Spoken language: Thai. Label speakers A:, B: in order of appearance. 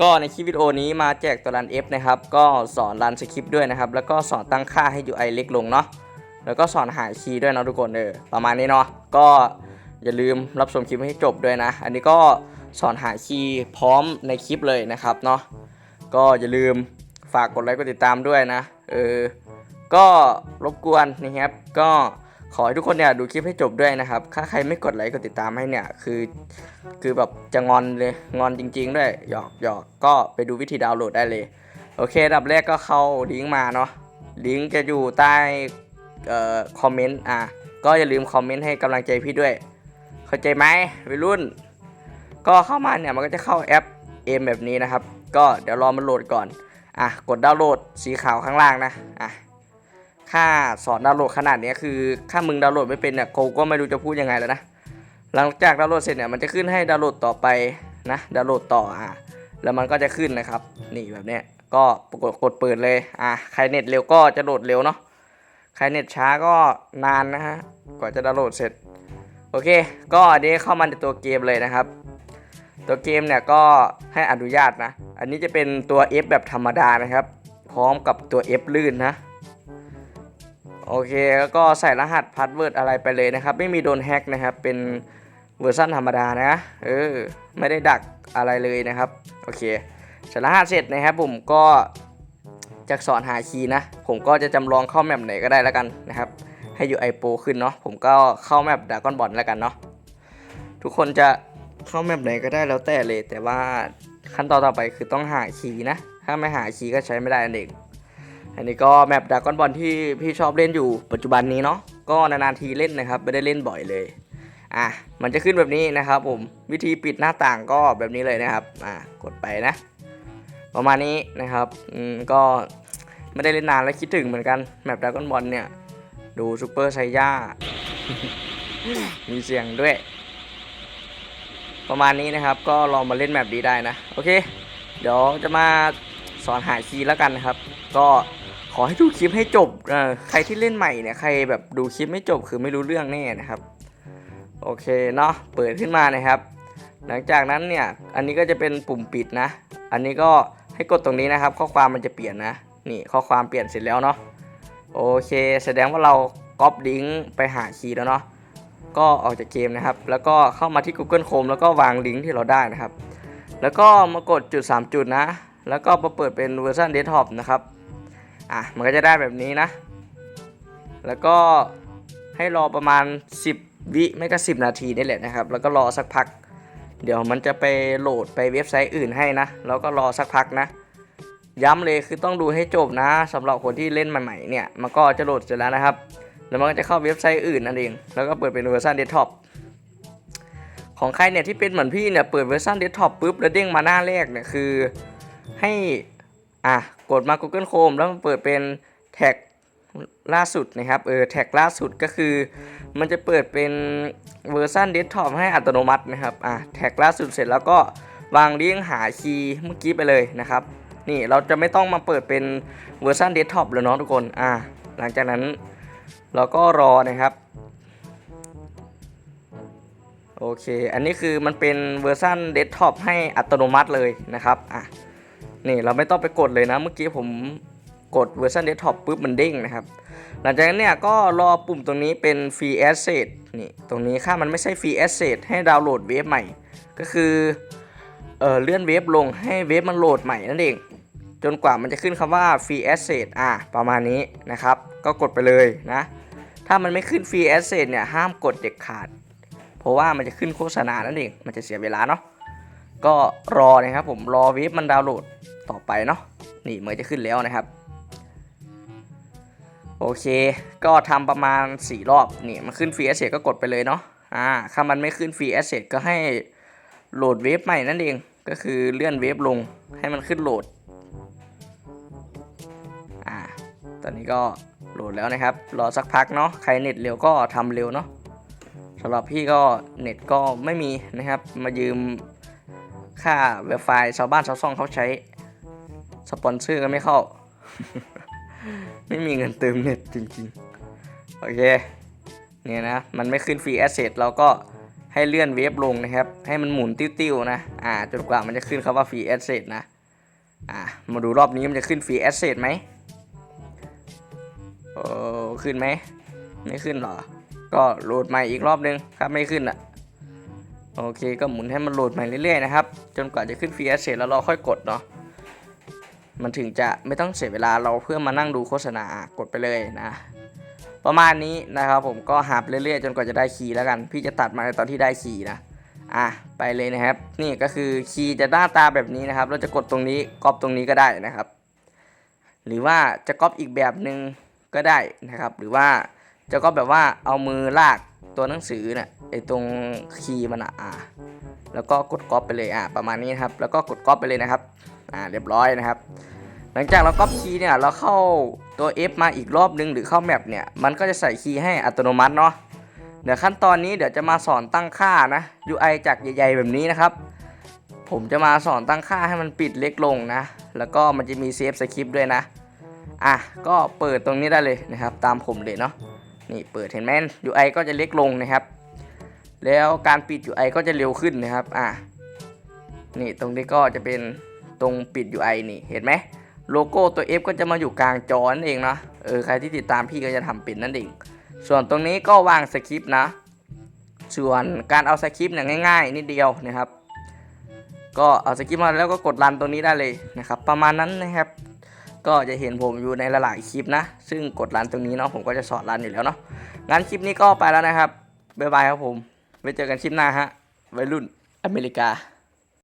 A: ก็ในคลิปวิดีโอนี้มาแจกตัวรัน F นะครับ ก็สอนรันสคริปต์ด้วยนะครับ แล้วก็สอนตั้งค่าให้ UI เล็กลงเนาะ แล้วก็สอนหาคีย์ด้วยนะทุกคนเออ ประมาณนี้เนาะ ก็อย่าลืมรับชมคลิปให้จบด้วยนะ อันนี้ก็สอนหาคีย์พร้อมในคลิปเลยนะครับเนาะ ก็อย่าลืมฝากกดไลค์กดติดตามด้วยนะ เออ ก็รบกวนนะครับ ก็ ขอให้ทุกคนเนี่ยดูคลิปให้จบด้วยนะครับ ถ้าใครไม่กดไลค์กดติดตามให้เนี่ยคือ คือแบบจะงอนเลยงอนจริง ๆ ด้วยหยอกหยอกก็ไปดูวิธีดาวน์โหลดได้เลย โอเคดับแรกก็เข้าลิงก์มาเนาะลิงก์จะอยู่ใต้เอ่อคอมเมนต์อะก็อย่าลืมคอมเมนต์ให้กำลังใจพี่ด้วย เข้าใจไหมวัยรุ่น ก็เข้ามาเนี่ยมันก็จะเข้าแอปเอมแบบนี้นะครับ ก็เดี๋ยวรอมันโหลดก่อนอะกดดาวน์โหลดสีขาวข้างล่างนะอะ ค่าสอนดาวน์โหลดขนาดนี้คือถ้ามึงดาวน์โหลดไม่เป็นเนี่ยกูก็ไม่รู้จะพูดยังไงแล้วนะ หลังจากดาวน์โหลดเสร็จเนี่ยมันจะขึ้นให้ดาวน์โหลดต่อไปนะดาวน์โหลดต่ออะแล้วมันก็จะขึ้นนะครับ นี่แบบเนี้ยก็กดกดเปิดเลยอะใครเน็ตเร็วก็จะโหลดเร็วเนาะใครเน็ตช้าก็นานนะฮะกว่าจะดาวน์โหลดเสร็จโอเค ก็อันนี้เข้ามาในตัวเกมเลยนะครับ ตัวเกมเนี่ยก็ให้อนุญาตนะ อันนี้จะเป็นตัว F แบบธรรมดานะครับ พร้อมกับตัว F ลื่นนะ โอเคแล้วก็ใส่รหัสพาสเวิร์ดอะไรไปเลยนะครับ ไม่มีโดนแฮกนะครับ เป็นเวอร์ชันธรรมดานะเออไม่ได้ดักอะไรเลยนะครับโอเคใส่รหัสเสร็จนะครับผมก็จะสอนหาคีย์นะ ผมก็จะจำลองเข้าแมปไหนก็ได้แล้วกันนะครับให้ UI Pro ขึ้นเนาะผมก็เข้าแมปดากอนบอลแล้วกันเนาะทุกคนจะเข้าแมปไหนก็ได้แล้วแต่เลย แต่ว่าขั้นตอนต่อไปคือต้องหาคีย์นะ ถ้าไม่หาคีย์ก็ใช้ไม่ได้นั่นเอง อันนี้ก็แมปดากอนบอลที่พี่ชอบเล่นอยู่ปัจจุบันนี้เนาะก็นานๆทีเล่นนะครับ ไม่ได้เล่นบ่อยเลยอะมันจะขึ้นแบบนี้นะครับผมวิธีปิดหน้าต่างก็แบบนี้เลยนะครับอะกดไปนะ ประมาณนี้นะครับอืมก็ไม่ได้เล่นนานแล้วคิดถึงเหมือนกันแมปดากอนบอลเนี่ย ดูซูเปอร์ไซย่ามีเสียงด้วย ประมาณนี้นะครับ ก็ลองมาเล่นแมปดีได้นะ โอเค เดี๋ยวจะมาสอนหาคีย์แล้วกันนะครับ ก็ อให้ดูคลิปให้จบเออใครที่เล่นใหม่เนี่ยใครแบบดูคลิปไม่จบคือไม่รู้เรื่องแน่นะครับ โอเคเนาะเปิดขึ้นมานะครับ หลังจากนั้นเนี่ยอันนี้ก็จะเป็นปุ่มปิดนะ อันนี้ก็ให้กดตรงนี้นะครับ ข้อความมันจะเปลี่ยนนะนี่ข้อความเปลี่ยนเสร็จแล้วเนาะโอเค แสดงว่าเราก๊อปลิงก์ไปหาคีย์แล้วเนาะก็ออกจากเกมนะครับ แล้วก็เข้ามาที่ Google Chrome แล้วก็วางลิงก์ที่เราได้นะครับ แล้วก็มากดจุด 3 จุดนะ แล้วก็มาเปิดเป็นเวอร์ชันเดสก์ท็อปนะครับ อะมันก็จะได้แบบนี้นะ แล้วก็ให้รอประมาณ 10 วิไม่ก็10 นาทีนี่แหละนะครับ แล้วก็รอสักพัก เดี๋ยวมันจะไปโหลดไปเว็บไซต์อื่นให้นะ แล้วก็รอสักพักนะ ย้ำเลยคือต้องดูให้จบนะสำหรับคนที่เล่นใหม่ๆเนี่ย มันก็จะโหลดเสร็จแล้วนะครับ แล้วมันก็จะเข้าเว็บไซต์อื่นนั่นเอง แล้วก็เปิดเป็นเวอร์ชันเดสก์ท็อปของใครเนี่ยที่เป็นเหมือนพี่เนี่ยเปิดเวอร์ชันเดสก์ท็อปปุ๊บแล้วเด้งมาหน้าแรกเนี่ยคือให้ อะกดมา Google Chrome แล้วมันเปิดเป็นแท็กล่าสุดนะครับเออแท็กล่าสุดก็คือ มันจะเปิดเป็นเวอร์ชันเดสก์ท็อปให้อัตโนมัตินะครับอะแท็กล่าสุดเสร็จแล้วก็วางเลิงก์หาคีย์เมื่อกี้ไปเลยนะครับ นี่เราจะไม่ต้องมาเปิดเป็นเวอร์ชันเดสก์ท็อปเลยเนาะทุกคนอะหลังจากนั้นเราก็รอนะครับโอเค อันนี้คือมันเป็นเวอร์ชันเดสก์ท็อปให้อัตโนมัติเลยนะครับอะ นี่เราไม่ต้องไปกดเลยนะ เมื่อกี้ผมกดเวอร์ชันเดสก์ท็อปปุ๊บมันเด้งนะครับ หลังจากนั้นเนี่ยก็รอปุ่มตรงนี้เป็น Free Asset นี่ตรงนี้ค่ามันไม่ใช่ Free Asset ให้ดาวน์โหลดเว็บใหม่ ก็คือเออเลื่อนเว็บลงให้เว็บมันโหลดใหม่นั่นเอง จนกว่ามันจะขึ้นคำว่า Free Asset อะประมาณนี้นะครับ ก็กดไปเลยนะ ถ้ามันไม่ขึ้น Free Asset เนี่ยห้ามกดเด็ดขาด เพราะว่ามันจะขึ้นโฆษณานั่นเอง มันจะเสียเวลาเนาะ ก็รอนะครับผมรอเว็บมันดาวน์โหลดต่อไปเนาะนี่เหมือนจะขึ้นแล้วนะครับ โอเค ก็ทำประมาณ 4 รอบนี่มันขึ้นฟรีแอสเซทก็กดไปเลยเนาะอ่าถ้ามันไม่ขึ้นฟรีแอสเซทก็ให้โหลดเว็บใหม่นั่นเองก็คือเลื่อนเว็บลงให้มันขึ้นโหลดอ่าตอนนี้ก็โหลดแล้วนะครับ รอสักพักเนาะใครเน็ตเร็วก็ทำเร็วเนาะสำหรับพี่ก็เน็ตก็ไม่มีนะครับ มายืม ค่าเว็บไฟล์ชาวบ้านชาวช่องเขาใช้ สปอนเซอร์ก็ไม่เข้า ไม่มีเงินเติมเน็ตจริงๆ โอเค เนี่ยนะ มันไม่ขึ้นฟรีแอสเซทเราก็ให้เลื่อนเวฟลงนะครับ ให้มันหมุนติ้วๆนะ อ่าจนกว่ามันจะขึ้นคำว่า free asset นะ อ่ามาดูรอบนี้มันจะขึ้น free asset ไหมโอ้ขึ้นไหม ไม่ขึ้นหรอ ก็โหลดใหม่อีกรอบนึงครับไม่ขึ้นอะ โอเคก็หมุนให้มันโหลดใหม่เรื่อยๆนะครับ จนกว่าจะขึ้น free asset แล้วเราค่อยกดเนาะมันถึงจะไม่ต้องเสียเวลาเราเพื่อมานั่งดูโฆษณากดไปเลยนะ ประมาณนี้นะครับผมก็หาบเรื่อยๆ จนกว่าจะได้คีย์แล้วกัน พี่จะตัดมาในตอนที่ได้คีย์นะอะไปเลยนะครับ นี่ก็คือคีย์จะหน้าตาแบบนี้นะครับ เราจะกดตรงนี้ก๊อปตรงนี้ก็ได้นะครับ หรือว่าจะก๊อปอีกแบบหนึ่งก็ได้นะครับ หรือว่าจะก๊อปแบบว่าเอามือลาก ตัวหนังสือเนะ่ะไอตรงคีย์มันอะอะแล้วก็กดก๊อปไปเลยอะประมาณนี้นครับ แล้วก็กดก๊อปไปเลยนะครับอ่าเรียบร้อยนะครับ หลังจากเราก๊อปคีย์เนี่ยเราเข้าตัว F มาอีกรอบนึงหรือเข้าแมปเนี่ยมันก็จะใส่คีย์ให้อัตโนมัติเนาะเดี๋ยวขั้นตอนนี้เดี๋ยวจะมาสอนตั้งค่านะ UI จากใหญ่ๆแบบนี้นะครับ ผมจะมาสอนตั้งค่าให้มันปิดเล็กลงนะ แล้วก็มันจะมีเซฟสคริปต์ด้วยนะ อะก็เปิดตรงนี้ได้เลยนะครับ ตามผมเลยเนาะ นี่เปิดเห็นไหม UI ก็จะเล็กลงนะครับ แล้วการปิด UI ก็จะเร็วขึ้นนะครับอะนี่ตรงนี้ก็จะเป็นตรงปิด UI นี่เห็นไหมโลโก้ตัว F ก็จะมาอยู่กลางจอนั่นเองเนาะเออใครที่ติดตามพี่ก็จะทำเป็นนั่นเอง ส่วนตรงนี้ก็วางสคริปต์นะ ส่วนการเอาสคริปต์เนี่ยง่าย ๆ นิดเดียวนะครับ ก็เอาสคริปต์มาแล้วก็กดรันตรงนี้ได้เลยนะครับ ประมาณนั้นนะครับ ก็จะเห็นผมอยู่ในหลายๆคลิปนะ ซึ่งกดรันตรงนี้เนาะผมก็จะสอนรันอยู่แล้วเนาะงั้นคลิปนี้ก็ไปแล้วนะครับบ๊ายบายครับผมไว้เจอกันคลิปหน้าฮะวัยรุ่นอเมริกา